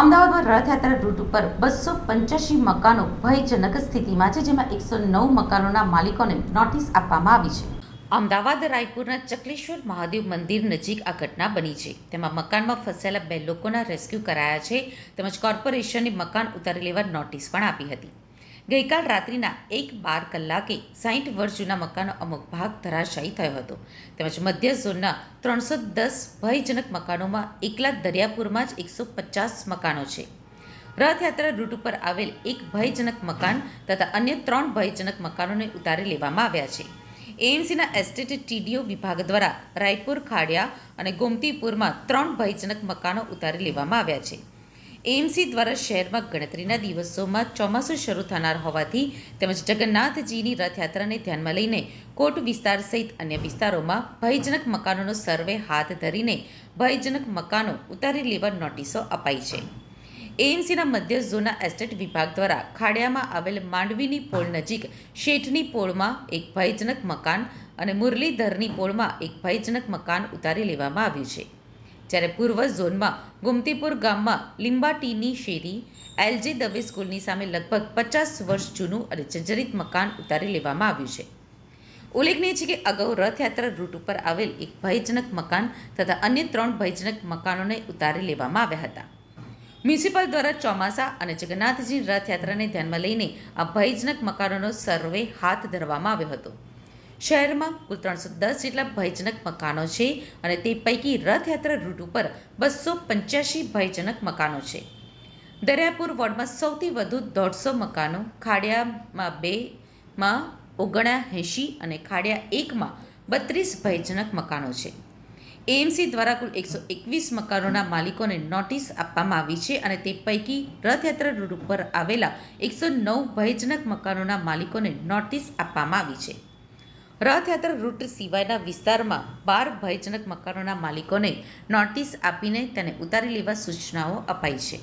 અમદાવાદમાં રથયાત્રા રૂટ ઉપર બસો પંચ્યાસી મકાનો ભયજનક સ્થિતિમાં છે, જેમાં એકસો નવ મકાનોના માલિકોને નોટિસ આપવામાં આવી છે. અમદાવાદ રાયપુરના ચકલેશ્વર મહાદેવ મંદિર નજીક આ ઘટના બની છે. તેમાં મકાનમાં ફસાયેલા બે લોકોના રેસ્ક્યુ કરાયા છે, તેમજ કોર્પોરેશને મકાન ઉતારી લેવા નોટિસ પણ આપી હતી. ગઈકાલ રાત્રિના એક બાર કલાકે સાહીઠ વર્ષ જૂના મકાનનો અમુક ભાગ ધરાશાયી થયો હતો. તેમજ મધ્ય ઝોનના ત્રણસો દસ ભયજનક મકાનોમાં એકલા દરિયાપુરમાં જ એકસો પચાસ મકાનો છે. રથયાત્રા રૂટ ઉપર આવેલ એક ભયજનક મકાન તથા અન્ય ત્રણ ભયજનક મકાનોને ઉતારી લેવામાં આવ્યા છે. એએમસીના એસ્ટેટ ટીડીઓ વિભાગ દ્વારા રાયપુર, ખાડિયા અને ગોમતીપુરમાં ત્રણ ભયજનક મકાનો ઉતારી લેવામાં આવ્યા છે. એએમસી દ્વારા શહેરમાં ગણતરીના દિવસોમાં ચોમાસું શરૂ થનાર હોવાથી તેમજ જગન્નાથજીની રથયાત્રાને ધ્યાનમાં લઈને કોટ વિસ્તાર સહિત અન્ય વિસ્તારોમાં ભયજનક મકાનોનો સર્વે હાથ ધરીને ભયજનક મકાનો ઉતારી લેવા નોટિસો અપાઈ છે. એએમસીના મધ્ય ઝોનના એસ્ટેટ વિભાગ દ્વારા ખાડિયામાં આવેલ માંડવીની પોળ નજીક શેઠની પોળમાં એક ભયજનક મકાન અને મુરલીધરની પોળમાં એક ભયજનક મકાન ઉતારી લેવામાં આવ્યું છે. જ્યારે પૂર્વ ઝોનમાં ગુમતીપુર ગામમાં લીંબાટીની શેરી એલજી દવે સ્કૂલની સામે લગભગ પચાસ વર્ષ જૂનું અને જર્જરિત મકાન ઉતારી લેવામાં આવ્યું છે. ઉલ્લેખનીય છે કે અગાઉ રથયાત્રા રૂટ ઉપર આવેલ એક ભયજનક મકાન તથા અન્ય ત્રણ ભયજનક મકાનોને ઉતારી લેવામાં આવ્યા હતા. મ્યુનિસિપલ દ્વારા ચોમાસા અને જગન્નાથજી રથયાત્રાને ધ્યાનમાં લઈને આ ભયજનક મકાનોનો સર્વે હાથ ધરવામાં આવ્યો હતો. શહેરમાં કુલ ત્રણસો દસ જેટલા ભયજનક મકાનો છે અને તે પૈકી રથયાત્રા રૂટ ઉપર બસો પંચ્યાસી ભયજનક મકાનો છે. દરિયાપુર વોર્ડમાં સૌથી વધુ દોઢસો મકાનો, ખાડિયામાં બેમાં ઓગણ્યા એંશી અને ખાડિયા એકમાં બત્રીસ ભયજનક મકાનો છે. એએમસી દ્વારા કુલ એકસો એકવીસ મકાનોના માલિકોને નોટિસ આપવામાં આવી છે અને તે પૈકી રથયાત્રા રૂટ ઉપર આવેલા એકસો નવ ભયજનક મકાનોના માલિકોને નોટિસ આપવામાં આવી છે. રથયાત્રા રૂટ સિવાયના વિસ્તારમાં બાર ભયજનક મકાનોના માલિકોને નોટિસ આપીને તેને ઉતારી લેવા સૂચનાઓ અપાઈ છે.